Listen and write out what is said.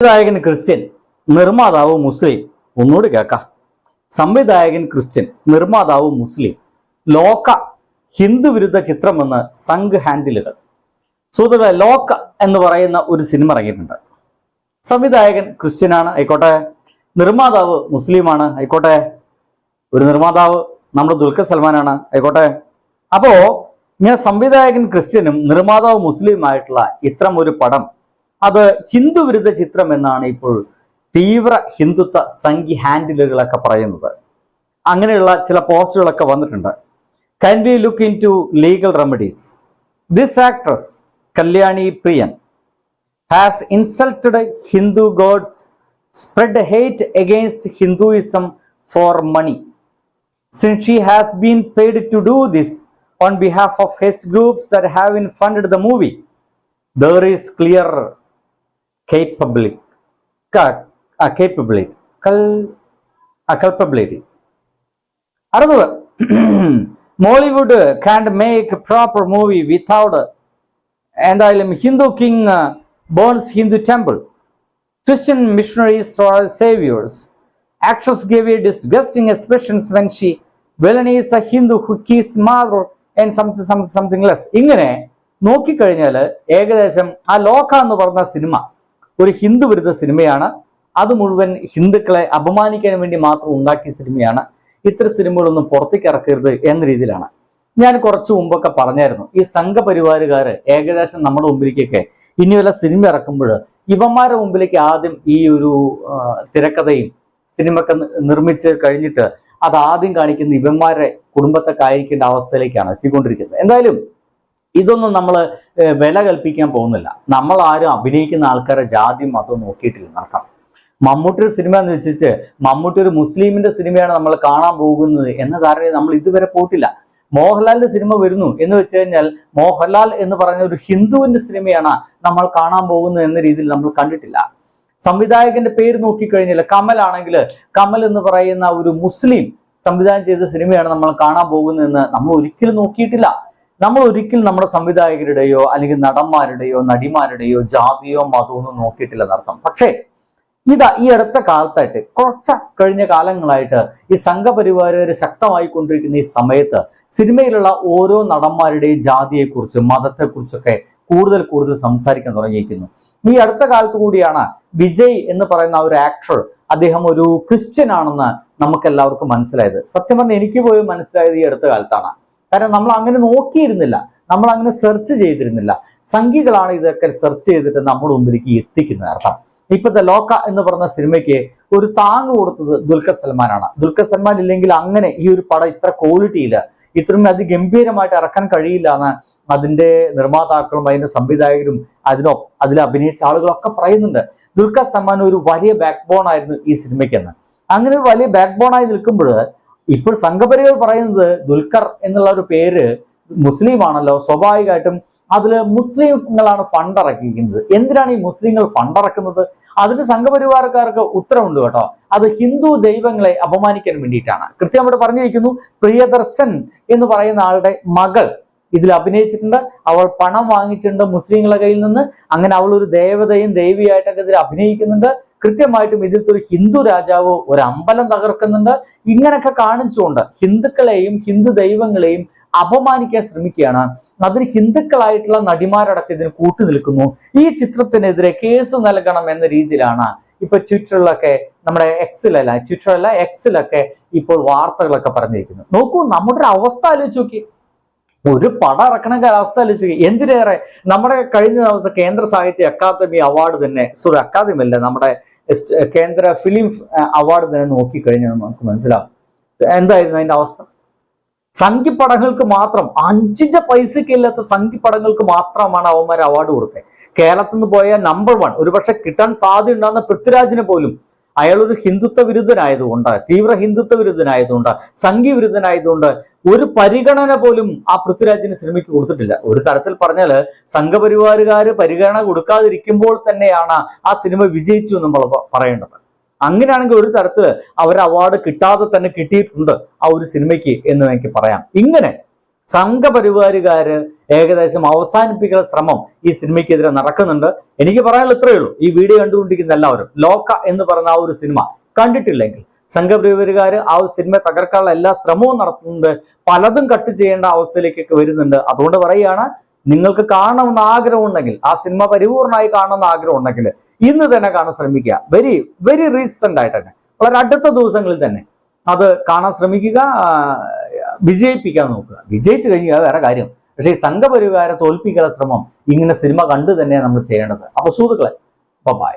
സംവിധായകൻ ക്രിസ്ത്യൻ നിർമ്മാതാവ് മുസ്ലിം. ഒന്നുകൂടി കേൾക്കാം. സംവിധായകൻ ക്രിസ്ത്യൻ നിർമ്മാതാവ് മുസ്ലിം. ലോക ഹിന്ദു വിരുദ്ധ ചിത്രമെന്ന് സംഘ് ഹാൻഡിലുകൾ. സുഹൃത്തുക്കളെ ലോക എന്ന് പറയുന്ന ഒരു സിനിമ ഇറങ്ങിയിട്ടുണ്ട്. സംവിധായകൻ ക്രിസ്ത്യനാണ് ആയിക്കോട്ടെ. നിർമ്മാതാവ് മുസ്ലിമാണ് ആയിക്കോട്ടെ. ഒരു നിർമ്മാതാവ് നമ്മുടെ ദുൽഖർ സൽമാനാണ് ആയിക്കോട്ടെ. അപ്പോ ഇങ്ങനെ സംവിധായകൻ ക്രിസ്ത്യനും നിർമ്മാതാവ് മുസ്ലിമായിട്ടുള്ള ഇത്തരം ഒരു പടം അത് ഹിന്ദുവിരുദ്ധ ചിത്രം എന്നാണ് ഇപ്പോൾ തീവ്ര ഹിന്ദുത്വ സംഘി ഹാൻഡിലുകളൊക്കെ പറയുന്നത്. അങ്ങനെയുള്ള ചില പോസ്റ്റുകളൊക്കെ വന്നിട്ടുണ്ട്. Can we look into legal remedies this actress Kalyani Priyan has insulted Hindu gods spread hate against Hinduism for money since she has been paid to do this on behalf of his groups that have been funded the movie, there is clear capability, ca- uh, capability, uh, Mollywood make a proper movie without എന്തായാലും Hindu king burns Hindu temple saviors. Actress gave a disgusting expressions when she villainies a Hindu who kills mother and something, something, something less. ഇങ്ങനെ നോക്കിക്കഴിഞ്ഞാൽ ഏകദേശം ആ ലോക എന്ന് പറഞ്ഞ cinema ഒരു ഹിന്ദു വിരുദ്ധ സിനിമയാണ്. അത് മുഴുവൻ ഹിന്ദുക്കളെ അപമാനിക്കാൻ വേണ്ടി മാത്രം ഉണ്ടാക്കിയ സിനിമയാണ്. ഇത്തരം സിനിമകളൊന്നും പുറത്തേക്ക് ഇറക്കരുത് എന്ന രീതിയിലാണ്. ഞാൻ കുറച്ചു മുമ്പൊക്കെ പറഞ്ഞായിരുന്നു ഈ സംഘപരിവാരുകാര് ഏകദേശം നമ്മുടെ മുമ്പിലേക്കൊക്കെ ഇനി വല്ല സിനിമ ഇറക്കുമ്പോൾ ഇവന്മാരുടെ മുമ്പിലേക്ക് ആദ്യം ഈ ഒരു തിരക്കഥയും സിനിമയൊക്കെ നിർമ്മിച്ച് കഴിഞ്ഞിട്ട് അത് ആദ്യം കാണിക്കുന്ന ഇവന്മാരുടെ കുടുംബത്തെ കായിരിക്കേണ്ട അവസ്ഥയിലേക്കാണ് എത്തിക്കൊണ്ടിരിക്കുന്നത്. എന്തായാലും ഇതൊന്നും നമ്മൾ വില കൽപ്പിക്കാൻ പോകുന്നില്ല. നമ്മൾ ആരും അഭിനയിക്കുന്ന ആൾക്കാരെ ജാതി മതവും നോക്കിയിട്ടില്ല. നടത്താം മമ്മൂട്ടി ഒരു സിനിമ എന്ന് വെച്ചിട്ട് മമ്മൂട്ടി ഒരു മുസ്ലിമിന്റെ സിനിമയാണ് നമ്മൾ കാണാൻ പോകുന്നത് എന്ന ധാരണയിൽ നമ്മൾ ഇതുവരെ പോയിട്ടില്ല. മോഹൻലാലിന്റെ സിനിമ വരുന്നു എന്ന് വെച്ച് കഴിഞ്ഞാൽ മോഹൻലാൽ എന്ന് പറഞ്ഞ ഒരു ഹിന്ദുവിന്റെ സിനിമയാണ് നമ്മൾ കാണാൻ പോകുന്നത് എന്ന രീതിയിൽ നമ്മൾ കണ്ടിട്ടില്ല. സംവിധായകന്റെ പേര് നോക്കിക്കഴിഞ്ഞാൽ കമൽ ആണെങ്കിൽ കമൽ എന്ന് പറയുന്ന ഒരു മുസ്ലിം സംവിധാനം ചെയ്ത സിനിമയാണ് നമ്മൾ കാണാൻ പോകുന്നതെന്ന് നമ്മൾ ഒരിക്കലും നോക്കിയിട്ടില്ല. നമ്മൾ ഒരിക്കലും നമ്മുടെ സംവിധായകരുടെയോ അല്ലെങ്കിൽ നടന്മാരുടെയോ നടിമാരുടെയോ ജാതിയോ മതമോ ഒന്നും നോക്കിയിട്ടില്ല എന്നർത്ഥം. പക്ഷേ ഇതാ ഈ അടുത്ത കാലത്തായിട്ട് കുറച്ച കഴിഞ്ഞ കാലങ്ങളായിട്ട് ഈ സംഘപരിവാരര് ശക്തമായി കൊണ്ടിരിക്കുന്ന ഈ സമയത്ത് സിനിമയിലുള്ള ഓരോ നടന്മാരുടെയും ജാതിയെക്കുറിച്ച് മതത്തെക്കുറിച്ചൊക്കെ കൂടുതൽ കൂടുതൽ സംസാരിക്കാൻ തുടങ്ങിയിരിക്കുന്നു. ഈ അടുത്ത കാലത്ത് കൂടിയാണ് വിജയ് എന്ന് പറയുന്ന ഒരു ആക്ടർ അദ്ദേഹം ഒരു ക്രിസ്ത്യൻ ആണെന്ന് നമുക്ക് എല്ലാവർക്കും മനസ്സിലായത്. സത്യം പറഞ്ഞാൽ എനിക്ക് പോലും മനസ്സിലായത് ഈ അടുത്ത കാലത്താണ്. കാരണം നമ്മൾ അങ്ങനെ നോക്കിയിരുന്നില്ല. നമ്മൾ അങ്ങനെ സെർച്ച് ചെയ്തിരുന്നില്ല. സംഖ്യകളാണ് ഇതൊക്കെ സെർച്ച് ചെയ്തിട്ട് നമ്മുടെ മുമ്പിലേക്ക് എത്തിക്കുന്ന അർത്ഥം. ഇപ്പോഴത്തെ ലോക്ക എന്ന് പറഞ്ഞ സിനിമയ്ക്ക് ഒരു താങ് കൊടുത്തത് ദുൽഖർ സൽമാനാണ്. ദുൽഖർ സൽമാൻ ഇല്ലെങ്കിൽ അങ്ങനെ ഈ ഒരു പടം ഇത്ര ക്വാളിറ്റിയില്ല ഇത്രയും അതിഗംഭീരമായിട്ട് ഇറക്കാൻ കഴിയില്ല എന്ന് അതിന്റെ നിർമ്മാതാക്കളും അതിന്റെ സംവിധായകരും അതിനൊ അതിൽ അഭിനയിച്ച ആളുകളൊക്കെ പറയുന്നുണ്ട്. ദുൽഖർ സൽമാൻ ഒരു വലിയ ബാക്ക് ബോൺ ആയിരുന്നു ഈ സിനിമയ്ക്കെന്ന്. അങ്ങനെ ഒരു വലിയ ബാക്ക് ആയി നിൽക്കുമ്പോൾ ഇപ്പോൾ സംഘപരികൾ പറയുന്നത് ദുൽഖർ എന്നുള്ള ഒരു പേര് മുസ്ലിം ആണല്ലോ സ്വാഭാവികമായിട്ടും അതിൽ മുസ്ലിങ്ങളാണ് ഫണ്ട് ഇറക്കിയിരിക്കുന്നത് എന്തിനാണ് ഈ മുസ്ലിങ്ങൾ ഫണ്ട് ഇറക്കുന്നത് അതിന് സംഘപരിവാരക്കാർക്ക് ഉത്തരവുണ്ട് കേട്ടോ. അത് ഹിന്ദു ദൈവങ്ങളെ അപമാനിക്കാൻ വേണ്ടിയിട്ടാണ്. കൃത്യം അവിടെ പറഞ്ഞിരിക്കുന്നു പ്രിയദർശൻ എന്ന് പറയുന്ന ആളുടെ മകൾ ഇതിൽ അഭിനയിച്ചിട്ടുണ്ട്. അവൾ പണം വാങ്ങിച്ചിട്ടുണ്ട് മുസ്ലിങ്ങളെ കയ്യിൽ നിന്ന്. അങ്ങനെ അവൾ ഒരു ദേവതയും ദേവിയായിട്ടൊക്കെ ഇതിൽ അഭിനയിക്കുന്നുണ്ട്. കൃത്യമായിട്ടും ഇതിൽ ഒരു ഹിന്ദു രാജാവ് ഒരു അമ്പലം തകർക്കുന്നുണ്ട്. ഇങ്ങനെയൊക്കെ കാണിച്ചുകൊണ്ട് ഹിന്ദുക്കളെയും ഹിന്ദു ദൈവങ്ങളെയും അപമാനിക്കാൻ ശ്രമിക്കുകയാണ്. അതിന് ഹിന്ദുക്കളായിട്ടുള്ള നടിമാരടക്കം ഇതിന് കൂട്ടു നിൽക്കുന്നു. ഈ ചിത്രത്തിനെതിരെ കേസ് നൽകണം എന്ന രീതിയിലാണ് ഇപ്പൊ ട്വിറ്ററിലൊക്കെ നമ്മുടെ എക്സിലല്ല ട്വിറ്ററല്ല എക്സിലൊക്കെ ഇപ്പോൾ വാർത്തകളൊക്കെ പറഞ്ഞിരിക്കുന്നു. നോക്കൂ നമ്മുടെ ഒരു അവസ്ഥ ആലോചിച്ച് നോക്കി. ഒരു പടം ഇറക്കണ അവസ്ഥ ആലോചിച്ച് എന്തിനേറെ നമ്മുടെ കഴിഞ്ഞ ദിവസം കേന്ദ്ര സാഹിത്യ അക്കാദമി അവാർഡ് തന്നെ സോറി അക്കാദമി അല്ല നമ്മുടെ കേന്ദ്ര ഫിലിം അവാർഡ് തന്നെ നോക്കിക്കഴിഞ്ഞാൽ നമുക്ക് മനസ്സിലാവും. എന്തായിരുന്നു അതിന്റെ അവസ്ഥ? സംഘിപ്പടങ്ങൾക്ക് മാത്രം അഞ്ചിന്റെ പൈസയ്ക്ക് ഇല്ലാത്ത സംഘിപ്പടങ്ങൾക്ക് മാത്രമാണ് അവന്മാർ അവാർഡ് കൊടുത്തത്. കേരളത്തിൽ നിന്ന് പോയ നമ്പർ വൺ ഒരുപക്ഷെ കിട്ടാൻ സാധ്യത ഉണ്ടാകുന്ന പൃഥ്വിരാജിനെ പോലും അയാൾ ഒരു ഹിന്ദുത്വ വിരുദ്ധനായതുകൊണ്ട് തീവ്ര ഹിന്ദുത്വ വിരുദ്ധനായതുകൊണ്ട് സംഘി വിരുദ്ധനായതുകൊണ്ട് ഒരു പരിഗണന പോലും ആ പൃഥ്വിരാജിന് സിനിമയ്ക്ക് കൊടുത്തിട്ടില്ല. ഒരു തരത്തിൽ പറഞ്ഞാൽ സംഘപരിവാരുകാര് പരിഗണന കൊടുക്കാതിരിക്കുമ്പോൾ തന്നെയാണ് ആ സിനിമ വിജയിച്ചു എന്ന് നമ്മൾ പറയേണ്ടത്. അങ്ങനെയാണെങ്കിൽ ഒരു തരത്തിൽ അവർ അവാർഡ് കിട്ടാതെ തന്നെ കിട്ടിയിട്ടുണ്ട് ആ ഒരു സിനിമയ്ക്ക് എന്ന് എനിക്ക് പറയാം. ഇങ്ങനെ സംഘപരിവാരുകാര് ഏകദേശം അവസാനിപ്പിക്കുന്ന ശ്രമം ഈ സിനിമയ്ക്കെതിരെ നടക്കുന്നുണ്ട്. എനിക്ക് പറയാനുള്ള ഇത്രയേ ഉള്ളൂ. ഈ വീഡിയോ കണ്ടുകൊണ്ടിരിക്കുന്ന എല്ലാവരും ലോക എന്ന് പറഞ്ഞ ആ ഒരു സിനിമ കണ്ടിട്ടില്ലെങ്കിൽ സംഘപരിവാരുകാര് ആ ഒരു സിനിമ തകർക്കാനുള്ള എല്ലാ ശ്രമവും നടത്തുന്നുണ്ട്. പലതും കട്ട് ചെയ്യേണ്ട അവസ്ഥയിലേക്കൊക്കെ വരുന്നുണ്ട്. അതുകൊണ്ട് പറയുകയാണ് നിങ്ങൾക്ക് കാണണമെന്ന് ആഗ്രഹം ഉണ്ടെങ്കിൽ ആ സിനിമ പരിപൂർണമായി കാണണമെന്ന് ആഗ്രഹം ഉണ്ടെങ്കിൽ ഇന്ന് തന്നെ കാണാൻ ശ്രമിക്കുക. വെരി വെരി റീസെന്റ് ആയിട്ട് തന്നെ. വളരെ അടുത്ത ദിവസങ്ങളിൽ തന്നെ അത് കാണാൻ ശ്രമിക്കുക. വിജയിപ്പിക്കാൻ നോക്കുക. വിജയിച്ചു കഴിഞ്ഞാൽ വേറെ കാര്യം. പക്ഷേ ഈ സംഘപരിവാരെ തോൽപ്പിക്കാനുള്ള ശ്രമം ഇങ്ങനെ സിനിമ കണ്ടു തന്നെയാണ് നമ്മൾ ചെയ്യേണ്ടത്. അപ്പൊ സുഹൃത്തുക്കളെ ബൈ